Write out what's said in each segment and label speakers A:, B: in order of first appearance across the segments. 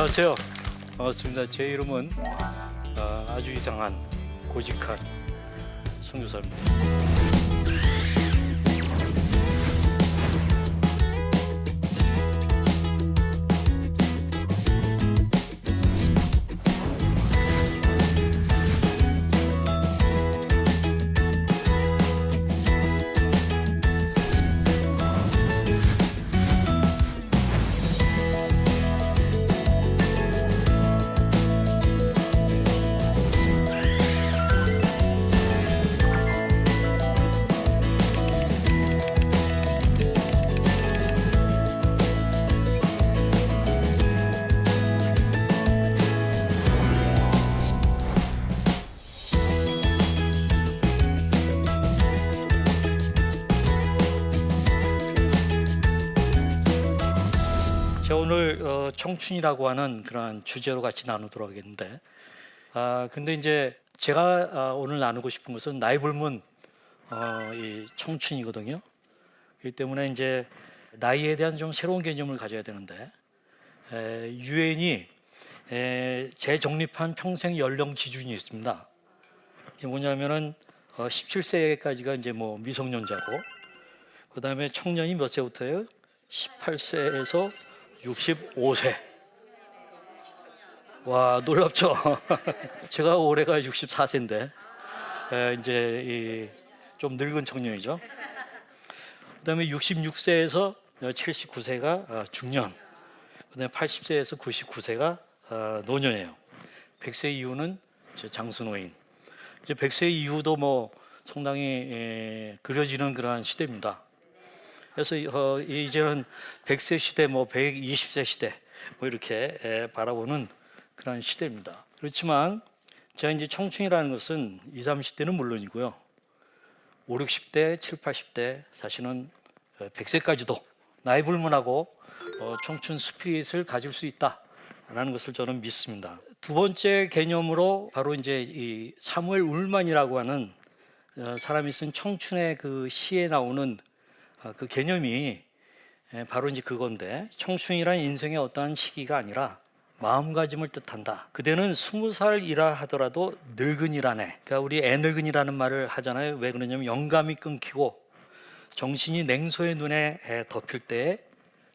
A: 안녕하세요. 반갑습니다. 제 이름은 아, 아주 이상한 고직한 송교사입니다. 제가 오늘 어, 청춘이라고 하는 그런 주제로 같이 나누도록 하겠는데, 아 근데 이제 제가 아, 오늘 나누고 싶은 것은 나이 불문 어, 이 청춘이거든요. 그렇기 때문에 이제 나이에 대한 좀 새로운 개념을 가져야 되는데, 에, 유엔이 에, 재정립한 평생 연령 기준이 있습니다. 이게 뭐냐면은 어, 17세까지가 이제 뭐 미성년자고, 그 다음에 청년이 몇 세부터예요? 18세에서 65세. 와 놀랍죠. 제가 올해가 64세인데 이제 이 좀 늙은 청년이죠. 그 다음에 66세에서 79세가 중년, 그 다음에 80세에서 99세가 어, 노년이에요. 100세 이후는 장수노인. 이제 100세 이후도 뭐 상당히 에, 그려지는 그러한 시대입니다. 그래서 어, 이제는 100세 시대, 뭐 120세 시대, 뭐 이렇게 에, 바라보는 그런 시대입니다. 그렇지만 제가 이제 청춘이라는 것은 20, 30대는 물론이고요. 5, 60대, 7, 80대 사실은 100세까지도 나이 불문하고 어, 청춘 스피릿을 가질 수 있다라는 것을 저는 믿습니다. 두 번째 개념으로 바로 이제 이 사무엘 울만이라고 하는 어, 사람이 쓴 청춘의 그 시에 나오는 아, 그 개념이 예, 바로 이제 그건데 청춘이란 인생의 어떠한 시기가 아니라 마음가짐을 뜻한다. 그대는 스무 살이라 하더라도 늙은이라네. 그러니까 우리 애늙은이라는 말을 하잖아요. 왜 그러냐면 영감이 끊기고 정신이 냉소의 눈에 에, 덮일 때,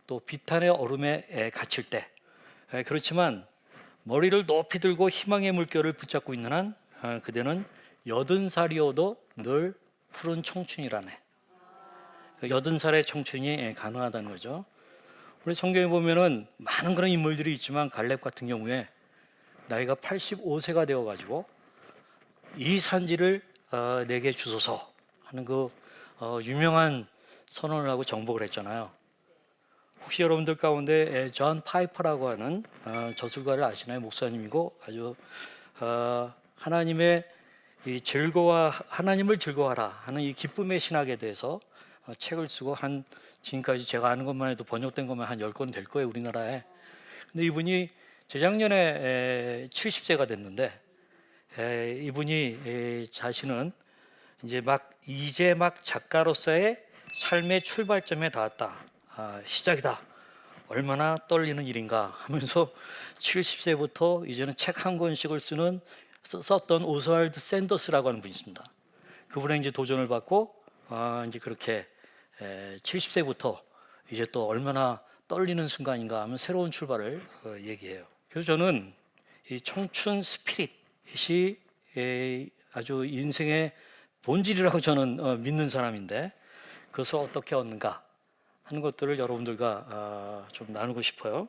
A: 또 비탄의 얼음에 에, 갇힐 때. 에, 그렇지만 머리를 높이 들고 희망의 물결을 붙잡고 있는 한 어, 그대는 여든 살이어도 늘 푸른 청춘이라네. 그 여든 살의 청춘이 예, 가능하다는 거죠. 우리 성경에 보면은 많은 그런 인물들이 있지만 갈렙 같은 경우에 나이가 85세가 되어 가지고 이 산지를 어, 내게 주소서 하는 그 어, 유명한 선언을 하고 정복을 했잖아요. 혹시 여러분들 가운데 에, 존 파이퍼라고 하는 어, 저술가를 아시나요? 목사님이고 아주 어, 하나님의 이 즐거워 하나님을 즐거워하라 하는 이 기쁨의 신학에 대해서 어, 책을 쓰고 한 지금까지 제가 아는 것만 해도 번역된 것만 한 10권 될 거예요, 우리나라에. 근데 이분이 재작년에 에, 70세가 됐는데 에, 이분이 에, 자신은 이제 막 이제 막 작가로서의 삶의 출발점에 닿았다. 아, 시작이다. 얼마나 떨리는 일인가 하면서 70세부터 이제는 책 한 권씩을 쓰는 쓰- 썼던 오스왈드 샌더스라고 하는 분이 있습니다. 그분의 이제 도전을 받고 아, 이제 그렇게 에, 70세부터 이제 또 얼마나 떨리는 순간인가 하면 새로운 출발을 어, 얘기해요. 그래서 저는 이 청춘 스피릿이 에, 아주 인생의 본질이라고 저는 어, 믿는 사람인데 그것을 어떻게 얻는가 하는 것들을 여러분들과 아, 좀 나누고 싶어요.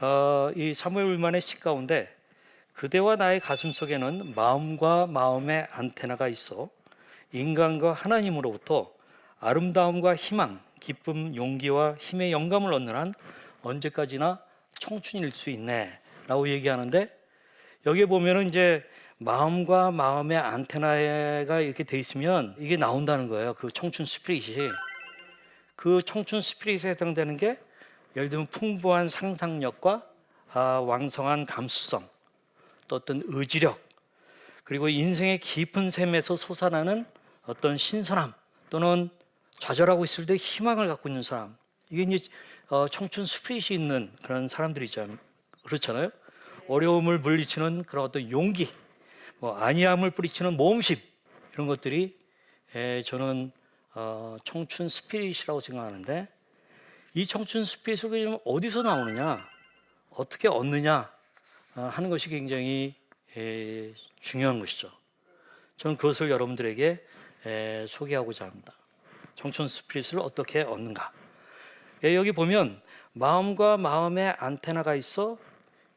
A: 어, 이 사무엘 울만의 시 가운데 그대와 나의 가슴 속에는 마음과 마음의 안테나가 있어 인간과 하나님으로부터 아름다움과 희망, 기쁨, 용기와 힘의 영감을 얻는 한 언제까지나 청춘일 수 있네라고 얘기하는데 여기에 보면은 이제 마음과 마음의 안테나가 이렇게 돼 있으면 이게 나온다는 거예요. 그 청춘 스피릿이 그 청춘 스피릿에 해당되는 게 예를 들면 풍부한 상상력과 아, 왕성한 감수성, 또 어떤 의지력, 그리고 인생의 깊은 샘에서 솟아나는 어떤 신선함 또는 좌절하고 있을 때 희망을 갖고 있는 사람 이게 이제 어, 청춘 스피릿이 있는 그런 사람들이죠. 그렇잖아요. 어려움을 물리치는 그런 어떤 용기, 뭐 안이함을 뿌리치는 모험심 이런 것들이 에, 저는 어, 청춘 스피릿이라고 생각하는데 이 청춘 스피릿을 어디서 나오느냐, 어떻게 얻느냐 어, 하는 것이 굉장히 에, 중요한 것이죠. 저는 그것을 여러분들에게 에, 소개하고자 합니다. 청춘 스피릿을 어떻게 얻는가? 예, 여기 보면 마음과 마음의 안테나가 있어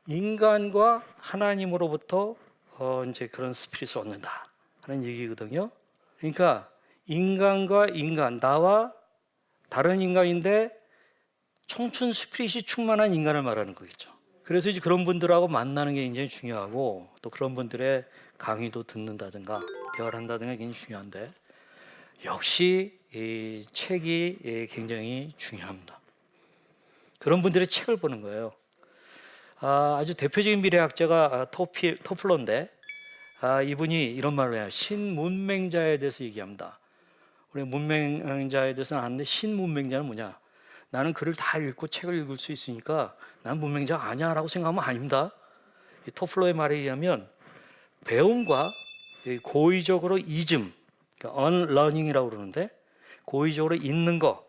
A: 인간과 하나님으로부터 어, 이제 그런 스피릿을 얻는다 하는 얘기거든요. 그러니까 인간과 인간, 나와 다른 인간인데 청춘 스피릿이 충만한 인간을 말하는 거겠죠. 그래서 이제 그런 분들하고 만나는 게 굉장히 중요하고 또 그런 분들의 강의도 듣는다든가 대화를 한다든가 굉장히 중요한데 역시 이 책이 예, 굉장히 중요합니다. 그런 분들의 책을 보는 거예요. 아, 아주 대표적인 미래학자가 아, 토피, 토플러인데 아, 이분이 이런 말을 해요. 신문맹자에 대해서 얘기합니다. 우리 문맹자에 대해서는 아는데 신문맹자는 뭐냐? 나는 글을 다 읽고 책을 읽을 수 있으니까 난 문맹자 아니야 라고 생각하면 아닙니다. 이 토플러의 말에 의하면 배움과 이 고의적으로 이즘, unlearning이라고 그러는데 고의적으로 읽는 거,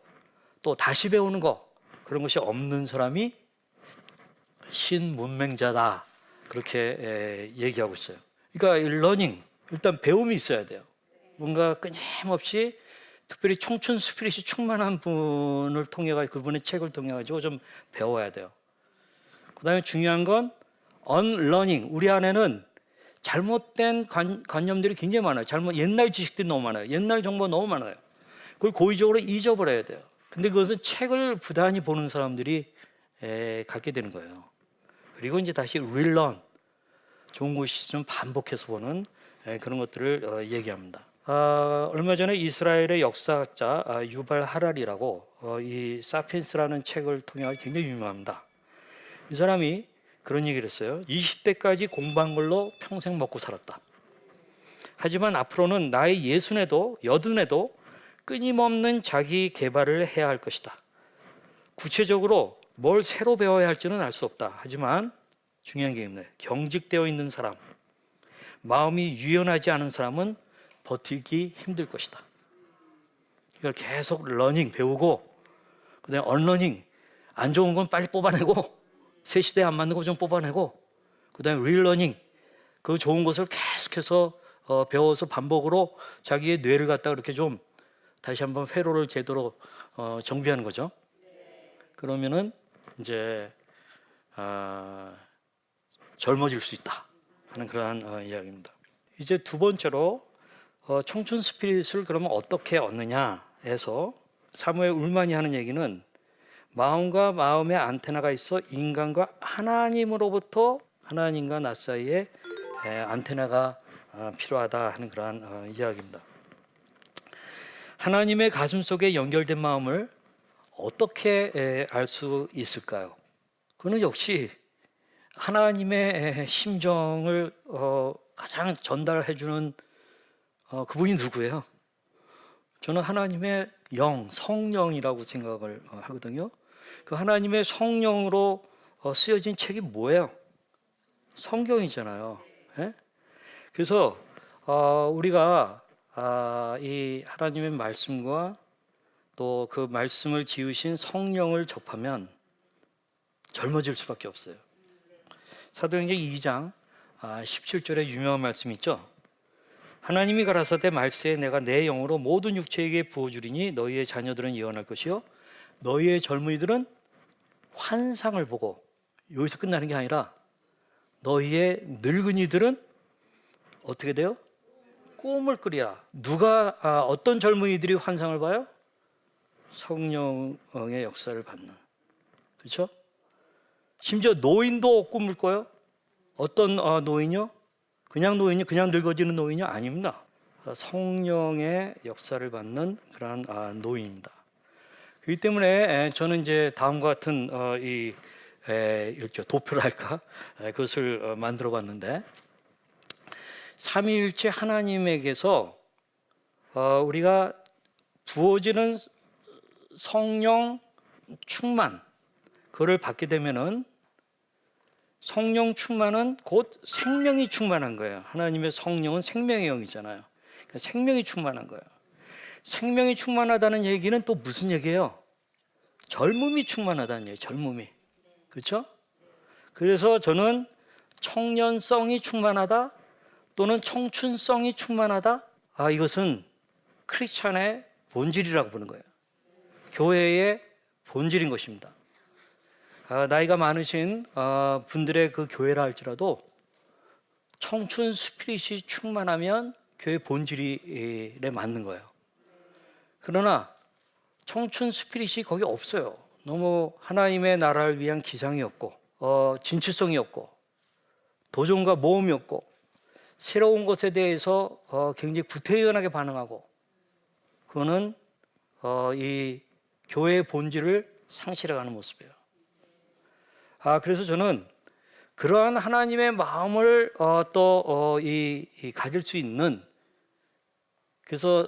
A: 또 다시 배우는 거 그런 것이 없는 사람이 신문맹자다 그렇게 에, 얘기하고 있어요. 그러니까 이 러닝 일단 배움이 있어야 돼요. 뭔가 끊임없이 특별히 청춘 스피릿이 충만한 분을 통해 가 그분의 책을 통해 가지고 좀 배워야 돼요. 그다음에 중요한 건 unlearning 우리 안에는 잘못된 관, 관념들이 굉장히 많아요. 잘못 옛날 지식들이 너무 많아요. 옛날 정보 너무 많아요. 그걸 고의적으로 잊어버려야 돼요. 근데 그것은 책을 부단히 보는 사람들이 에, 갖게 되는 거예요. 그리고 이제 다시 relearn 좋은 것이 좀 반복해서 보는 에, 그런 것들을 어, 얘기합니다. 아, 얼마 전에 이스라엘의 역사학자 아, 유발 하랄이라고 어, 이 사피엔스라는 책을 통해 굉장히 유명합니다. 이 사람이 그런 얘기를 했어요. 20대까지 공부한 걸로 평생 먹고 살았다. 하지만 앞으로는 나이 예순에도 여든에도 끊임없는 자기 개발을 해야 할 것이다. 구체적으로 뭘 새로 배워야 할지는 알 수 없다. 하지만 중요한 게 있네. 경직되어 있는 사람, 마음이 유연하지 않은 사람은 버티기 힘들 것이다. 이걸 계속 러닝 배우고 그다음에 언러닝 안 좋은 건 빨리 뽑아내고 새 시대에 안 맞는 거 좀 뽑아내고 그다음에 릴러닝 그 좋은 것을 계속해서 어, 배워서 반복으로 자기의 뇌를 갖다 그렇게 좀 다시 한번 회로를 제대로 어, 정비하는 거죠. 그러면은 이제 아, 젊어질 수 있다 하는 그러한 어, 이야기입니다. 이제 두 번째로 어, 청춘 스피릿을 그러면 어떻게 얻느냐 해서 사무엘 울만이 하는 얘기는 마음과 마음의 안테나가 있어 인간과 하나님으로부터 하나님과 나 사이에 에, 안테나가 어, 필요하다 하는 그러한 어, 이야기입니다. 하나님의 가슴 속에 연결된 마음을 어떻게 알 수 있을까요? 그는 역시 하나님의 에, 심정을 어, 가장 전달해 주는 어, 그분이 누구예요? 저는 하나님의 영, 성령이라고 생각을 어, 하거든요. 그 하나님의 성령으로 어, 쓰여진 책이 뭐예요? 성경이잖아요. 예? 그래서 어, 우리가 아, 이 하나님의 말씀과 또 그 말씀을 지으신 성령을 접하면 젊어질 수밖에 없어요. 사도행전 2장 아, 17절에 유명한 말씀 있죠. 하나님이 가라사대 말세에 내가 내 영으로 모든 육체에게 부어주리니 너희의 자녀들은 예언할 것이요 너희의 젊은이들은 환상을 보고 여기서 끝나는 게 아니라 너희의 늙은이들은 어떻게 돼요? 꿈을 꾸리라. 누가 아, 어떤 젊은이들이 환상을 봐요? 성령의 역사를 받는. 그렇죠? 심지어 노인도 꿈을 꿔요. 어떤 어, 노인요? 그냥 노인이 그냥 늙어지는 노인이 아닙니다. 성령의 역사를 받는 그러한 아, 노인입니다. 그렇기 때문에 에, 저는 이제 다음과 같은 어, 이 에, 이렇게 도표랄까 에, 그것을 어, 만들어 봤는데 삼위일체 하나님에게서 어, 우리가 부어지는 성령 충만 그를 받게 되면은 성령 충만은 곧 생명이 충만한 거예요. 하나님의 성령은 생명의 영이잖아요. 그러니까 생명이 충만한 거예요. 생명이 충만하다는 얘기는 또 무슨 얘기예요? 젊음이 충만하다는 얘기, 젊음이. 그렇죠? 그래서 저는 청년성이 충만하다 또는 청춘성이 충만하다. 아, 이것은 크리스찬의 본질이라고 보는 거예요. 교회의 본질인 것입니다. 아, 나이가 많으신 아, 분들의 그 교회라 할지라도 청춘 스피릿이 충만하면 교회 본질에 맞는 거예요. 그러나 청춘 스피릿이 거기 없어요. 너무 하나님의 나라를 위한 기상이 없고 어, 진취성이 없고 도전과 모험이 없고 새로운 것에 대해서 어, 굉장히 구태연하게 반응하고 그거는 어, 이 교회의 본질을 상실해가는 모습이에요. 아 그래서 저는 그러한 하나님의 마음을 어, 또이 이 가질 수 있는 그래서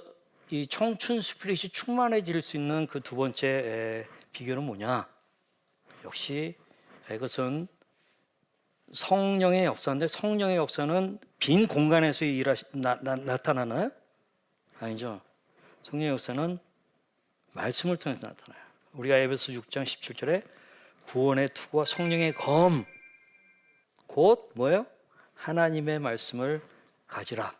A: 이 청춘 스피릿이 충만해질 수 있는 그 두 번째 에, 비결은 뭐냐? 역시 이것은 성령의 역사인데 성령의 역사는 빈 공간에서 일하시, 나, 나, 나 타나나요? 아니죠. 성령의 역사는 말씀을 통해서 나타나요. 우리가 에베소 6장 17절에 구원의 투구와 성령의 검, 곧 뭐예요? 하나님의 말씀을 가지라.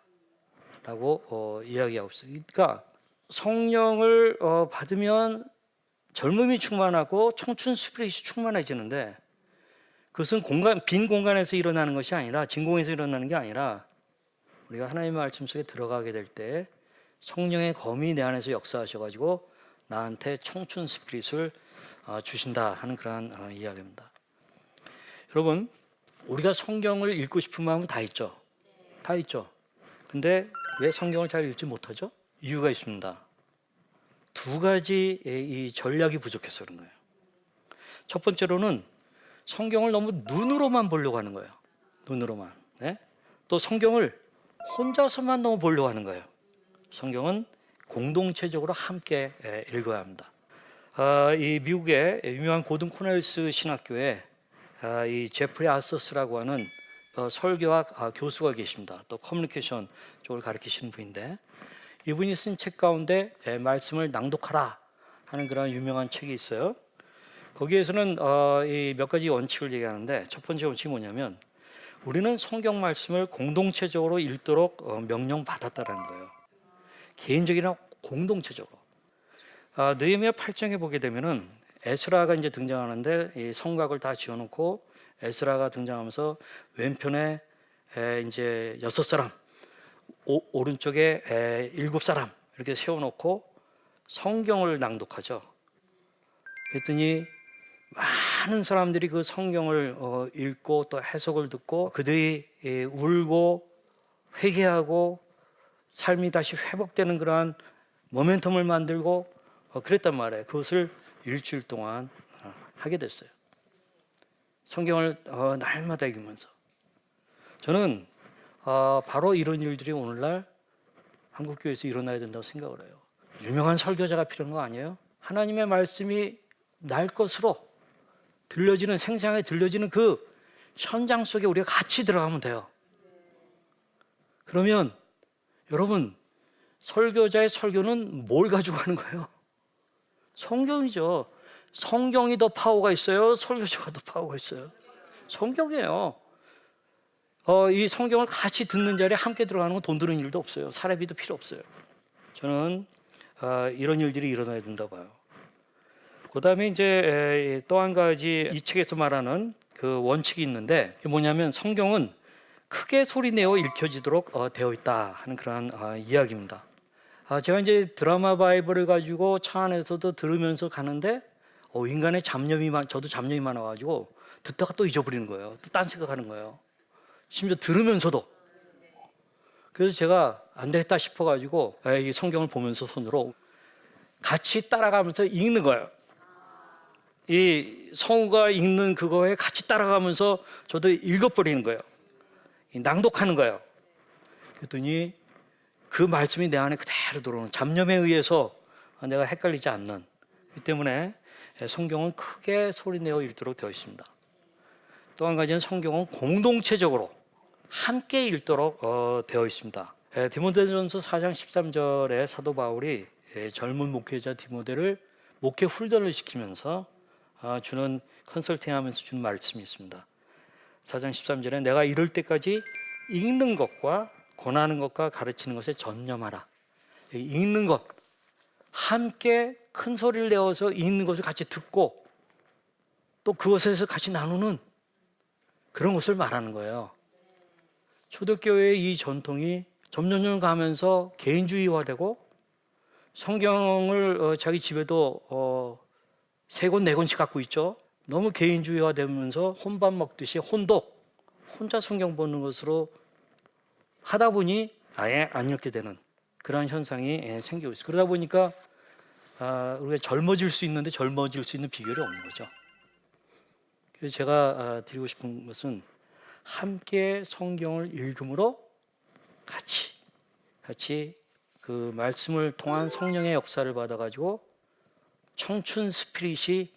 A: 라고 어, 이야기하고 있어요. 그러니까 성령을 어, 받으면 젊음이 충만하고 청춘 스피릿이 충만해지는데 그것은 공간 빈 공간에서 일어나는 것이 아니라 진공에서 일어나는 게 아니라 우리가 하나님의 말씀 속에 들어가게 될 때 성령의 검이 내 안에서 역사하셔가지고 나한테 청춘 스피릿을 어, 주신다 하는 그러한 어, 이야기입니다. 여러분 우리가 성경을 읽고 싶은 마음은 다 있죠. 다 있죠. 근데 왜 성경을 잘 읽지 못하죠? 이유가 있습니다. 두 가지 이 전략이 부족해서 그런 거예요. 첫 번째로는 성경을 너무 눈으로만 보려고 하는 거예요. 눈으로만. 네? 또 성경을 혼자서만 너무 보려고 하는 거예요. 성경은 공동체적으로 함께 예, 읽어야 합니다. 아, 이 미국의 유명한 고든 코넬스 신학교에 아, 이 제프리 아서스라고 하는 어, 설교학 아, 교수가 계십니다. 또 커뮤니케이션 쪽을 가르치시는 분인데 이분이 쓴 책 가운데 예, 말씀을 낭독하라 하는 그런 유명한 책이 있어요. 거기에서는 어, 이몇 가지 원칙을 얘기하는데 첫 번째 원칙이 뭐냐면 우리는 성경 말씀을 공동체적으로 읽도록 어, 명령 받았다라는 거예요. 개인적이나 공동체적으로. 아, 느헤미야 8장에 보게 되면은 에스라가 이제 등장하는데 이 성곽을 다 지어놓고 에스라가 등장하면서 왼편에 에, 이제 여섯 사람, 오, 오른쪽에 에, 일곱 사람 이렇게 세워놓고 성경을 낭독하죠. 그랬더니 많은 사람들이 그 성경을 어, 읽고 또 해석을 듣고 그들이 예, 울고 회개하고 삶이 다시 회복되는 그러한 모멘텀을 만들고 어, 그랬단 말이에요. 그것을 일주일 동안 어, 하게 됐어요. 성경을 어, 날마다 읽으면서 저는 어, 바로 이런 일들이 오늘날 한국 교회에서 일어나야 된다고 생각을 해요. 유명한 설교자가 필요한 거 아니에요? 하나님의 말씀이 날 것으로 들려지는 생생하게 들려지는 그 현장 속에 우리가 같이 들어가면 돼요. 그러면 여러분 설교자의 설교는 뭘 가지고 가는 거예요? 성경이죠. 성경이 더 파워가 있어요. 설교자가 더 파워가 있어요. 성경이에요. 어, 이 성경을 같이 듣는 자리에 함께 들어가는 건 돈 드는 일도 없어요. 사례비도 필요 없어요. 저는 어, 이런 일들이 일어나야 된다 봐요. 그 다음에 이제 또 한 가지 이 책에서 말하는 그 원칙이 있는데 뭐냐면 성경은 크게 소리 내어 읽혀지도록 어, 되어 있다 하는 그러한 어, 이야기입니다. 아, 제가 이제 드라마 바이블을 가지고 차 안에서도 들으면서 가는데 어, 인간의 잡념이 많, 저도 잡념이 많아가지고 듣다가 또 잊어버리는 거예요. 또 딴 생각하는 거예요. 심지어 들으면서도. 그래서 제가 안 되겠다 싶어가지고 아, 이 성경을 보면서 손으로 같이 따라가면서 읽는 거예요. 이 성우가 읽는 그거에 같이 따라가면서 저도 읽어버리는 거예요. 이 낭독하는 거예요. 그랬더니 그 말씀이 내 안에 그대로 들어오는 잡념에 의해서 내가 헷갈리지 않는 이 때문에 성경은 크게 소리내어 읽도록 되어 있습니다. 또 한 가지는 성경은 공동체적으로 함께 읽도록 어, 되어 있습니다. 에, 디모데전서 4장 13절에 사도 바울이 에, 젊은 목회자 디모데를 목회 훈련을 시키면서 아, 주는 컨설팅하면서 주는 말씀이 있습니다. 4장 13절에 내가 이럴 때까지 읽는 것과 권하는 것과 가르치는 것에 전념하라. 이 읽는 것 함께 큰 소리를 내어서 읽는 것을 같이 듣고 또 그것에서 같이 나누는 그런 것을 말하는 거예요. 초대교회의 이 전통이 점점점 가면서 개인주의화되고 성경을 어, 자기 집에도 어, 세 권, 네 권씩 갖고 있죠. 너무 개인주의화 되면서 혼밥 먹듯이 혼독, 혼자 성경 보는 것으로 하다 보니 아예 안 읽게 되는 그런 현상이 예, 생기고 있어요. 그러다 보니까 아, 우리가 젊어질 수 있는데 젊어질 수 있는 비결이 없는 거죠. 그래서 제가 아, 드리고 싶은 것은 함께 성경을 읽음으로 같이 같이 그 말씀을 통한 성령의 역사를 받아가지고 청춘 스피릿이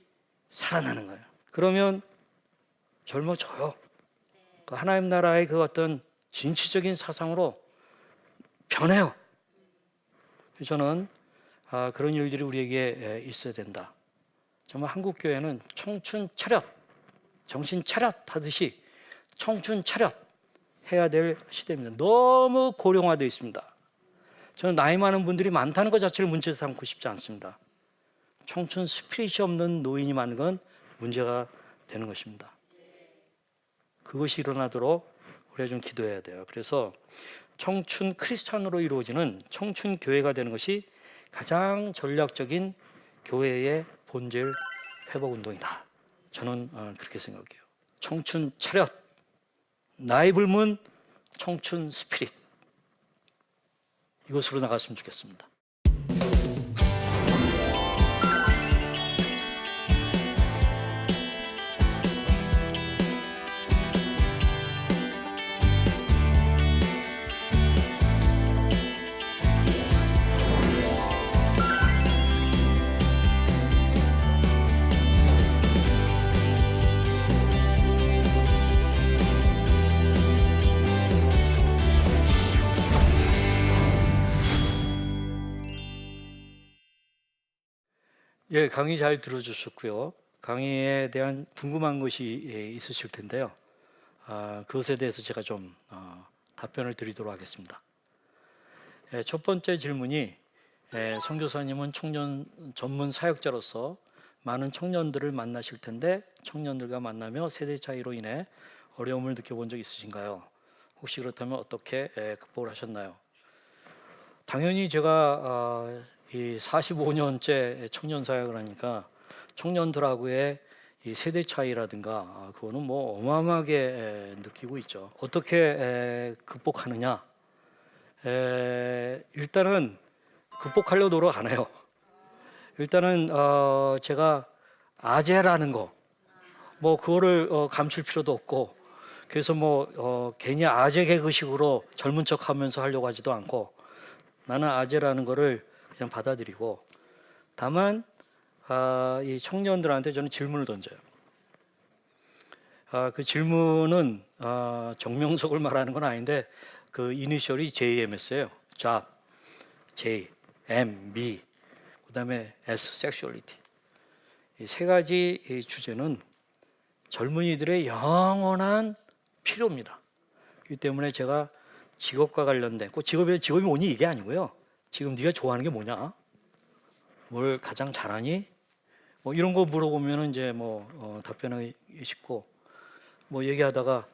A: 살아나는 거예요. 그러면 젊어져요. 그 하나님 나라의 그 어떤 진취적인 사상으로 변해요. 저는 아, 그런 일들이 우리에게 에, 있어야 된다. 정말 한국 교회는 청춘 차렷, 정신 차렷 하듯이 청춘 차렷 해야 될 시대입니다. 너무 고령화되어 있습니다. 저는 나이 많은 분들이 많다는 것 자체를 문제 삼고 싶지 않습니다. 청춘 스피릿이 없는 노인이 많은 건 문제가 되는 것입니다. 그것이 일어나도록 우리가 좀 기도해야 돼요. 그래서 청춘 크리스찬으로 이루어지는 청춘 교회가 되는 것이 가장 전략적인 교회의 본질 회복 운동이다. 저는 어, 그렇게 생각해요. 청춘 차렷, 나이 불문 청춘 스피릿 이것으로 나갔으면 좋겠습니다. 예, 강의 잘 들어주셨고요. 강의에 대한 궁금한 것이 예, 있으실 텐데요. 아, 그것에 대해서 제가 좀 어, 답변을 드리도록 하겠습니다. 예, 첫 번째 질문이 예, 성교사님은 청년 전문 사역자로서 많은 청년들을 만나실 텐데 청년들과 만나며 세대 차이로 인해 어려움을 느껴본 적 있으신가요? 혹시 그렇다면 어떻게 예, 극복을 하셨나요? 당연히 제가 어, 이 45년째 청년 사역을 하니까 청년들하고의 이 세대 차이라든가 아, 그거는 뭐 어마어마하게 에, 느끼고 있죠. 어떻게 에, 극복하느냐? 에, 일단은 극복하려 노력 안 해요. 일단은 어, 제가 아재라는 거, 뭐 그거를 어, 감출 필요도 없고, 그래서 뭐 어, 괜히 아재 개그식으로 젊은 척하면서 하려고 하지도 않고, 나는 아재라는 거를 그냥 받아들이고 다만 아, 이 청년들한테 저는 질문을 던져요. 아, 그 질문은 아, 정명석을 말하는 건 아닌데 그 이니셜이 JMS예요. job, J, M, me, 그다음에 S, sexuality. 이세 가지 이 주제는 젊은이들의 영원한 필요입니다. 그렇기 때문에 제가 직업과 관련된 꼭 직업이 직업이 뭐니 이게 아니고요. 지금 네가 좋아하는 게 뭐냐? 뭘 가장 잘하니? 뭐 이런 거 물어보면 이제 뭐 어, 답변하기 쉽고 뭐 얘기하다가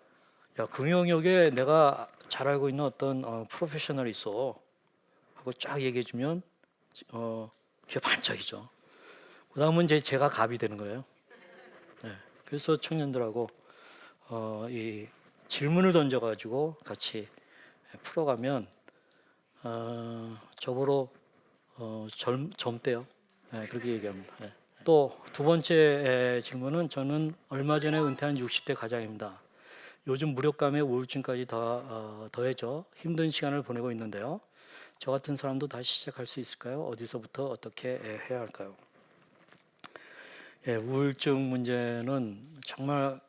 A: 야 금영역에 내가 잘 알고 있는 어떤 어, 프로페셔널이 있어 하고 쫙 얘기해주면 어 그게 반짝이죠. 그다음은 이제 제가 갑이 되는 거예요. 네. 그래서 청년들하고 어, 이 질문을 던져가지고 같이 풀어가면 어, 저보러 어, 젊, 젊대요. 네, 그렇게 얘기합니다. 네. 또두 번째 에, 질문은 저는 얼마 전에 은퇴한 60대 가장입니다. 요즘 무력감에 우울증까지 더 어, 더해져 힘든 시간을 보내고 있는데요. 저 같은 사람도 다시 시작할 수 있을까요? 어디서부터 어떻게 에, 해야 할까요? 예, 우울증 문제는 정말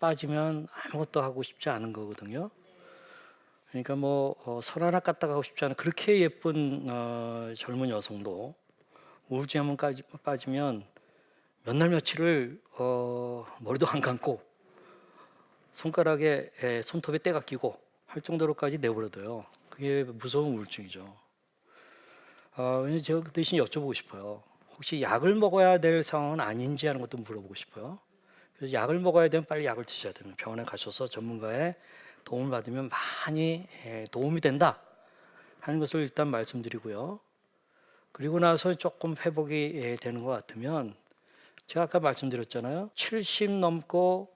A: 빠지면 아무것도 하고 싶지 않은 거거든요. 그러니까 뭐 어, 손 하나 까딱 하고 싶지 않은 그렇게 예쁜 어, 젊은 여성도 우울증에 한번 까지, 빠지면 몇 날 며칠을 어, 머리도 안 감고 손가락에 에, 손톱에 때가 끼고 할 정도로까지 내버려둬요. 그게 무서운 우울증이죠. 어, 제가 그 대신 여쭤보고 싶어요. 혹시 약을 먹어야 될 상황은 아닌지 하는 것도 물어보고 싶어요. 그래서 약을 먹어야 되면 빨리 약을 드셔야 되는 병원에 가셔서 전문가의 도움을 받으면 많이 에, 도움이 된다 하는 것을 일단 말씀드리고요. 그리고 나서 조금 회복이 에, 되는 것 같으면 제가 아까 말씀드렸잖아요. 70 넘고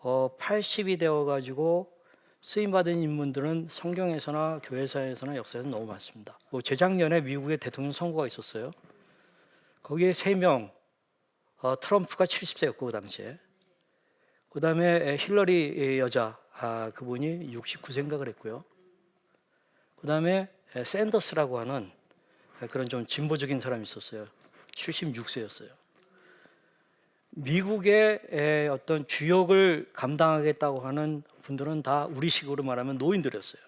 A: 어, 80이 되어 가지고 쓰임 받은 인물들은 성경에서나 교회사에서나 역사에서 너무 많습니다. 뭐 재작년에 미국의 대통령 선거가 있었어요. 거기에 세 명, 어, 트럼프가 70세였고 그 당시에, 그 다음에 힐러리 여자 아, 그분이 69세인가 그랬고요. 그 다음에 샌더스라고 하는 그런 좀 진보적인 사람이 있었어요. 76세였어요. 미국의 에, 어떤 주역을 감당하겠다고 하는 분들은 다 우리식으로 말하면 노인들이었어요.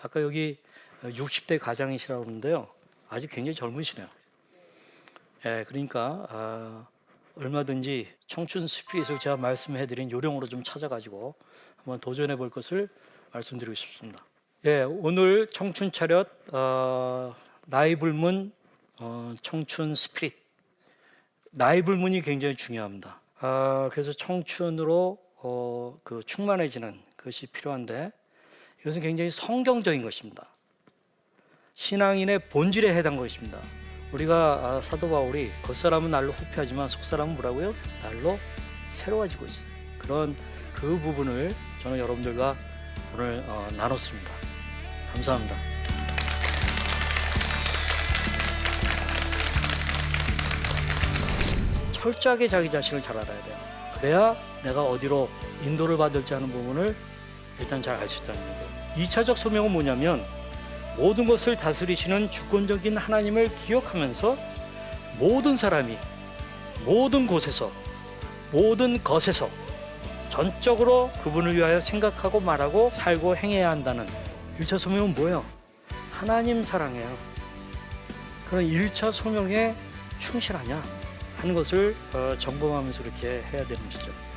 A: 아까 여기 60대 가장이시라고 하는데요. 아직 굉장히 젊으시네요. 예, 그러니까 아, 얼마든지 청춘 스피릿을 제가 말씀해드린 요령으로 좀 찾아가지고 한번 도전해 볼 것을 말씀드리고 싶습니다. 예, 오늘 청춘 차렷 어, 나이 불문 어, 청춘 스피릿 나이 불문이 굉장히 중요합니다. 아, 그래서 청춘으로 어, 그 충만해지는 것이 필요한데 이것은 굉장히 성경적인 것입니다. 신앙인의 본질에 해당 것입니다. 우리가 아, 사도 바울이 겉사람은 날로 후패하지만 속사람은 뭐라고요? 날로 새로워지고 있어요. 그런 그 부분을 저는 여러분들과 오늘 어, 나눴습니다. 감사합니다. 철저하게 자기 자신을 잘 알아야 돼요. 그래야 내가 어디로 인도를 받을지 하는 부분을 일단 잘 알 수 있다는 거예요. 2차적 소명은 뭐냐면 모든 것을 다스리시는 주권적인 하나님을 기억하면서 모든 사람이 모든 곳에서 모든 것에서 전적으로 그분을 위하여 생각하고 말하고 살고 행해야 한다는 1차 소명은 뭐예요? 하나님 사랑해요. 그런 1차 소명에 충실하냐 하는 것을 어, 점검하면서 그렇게 해야 되는 것이죠.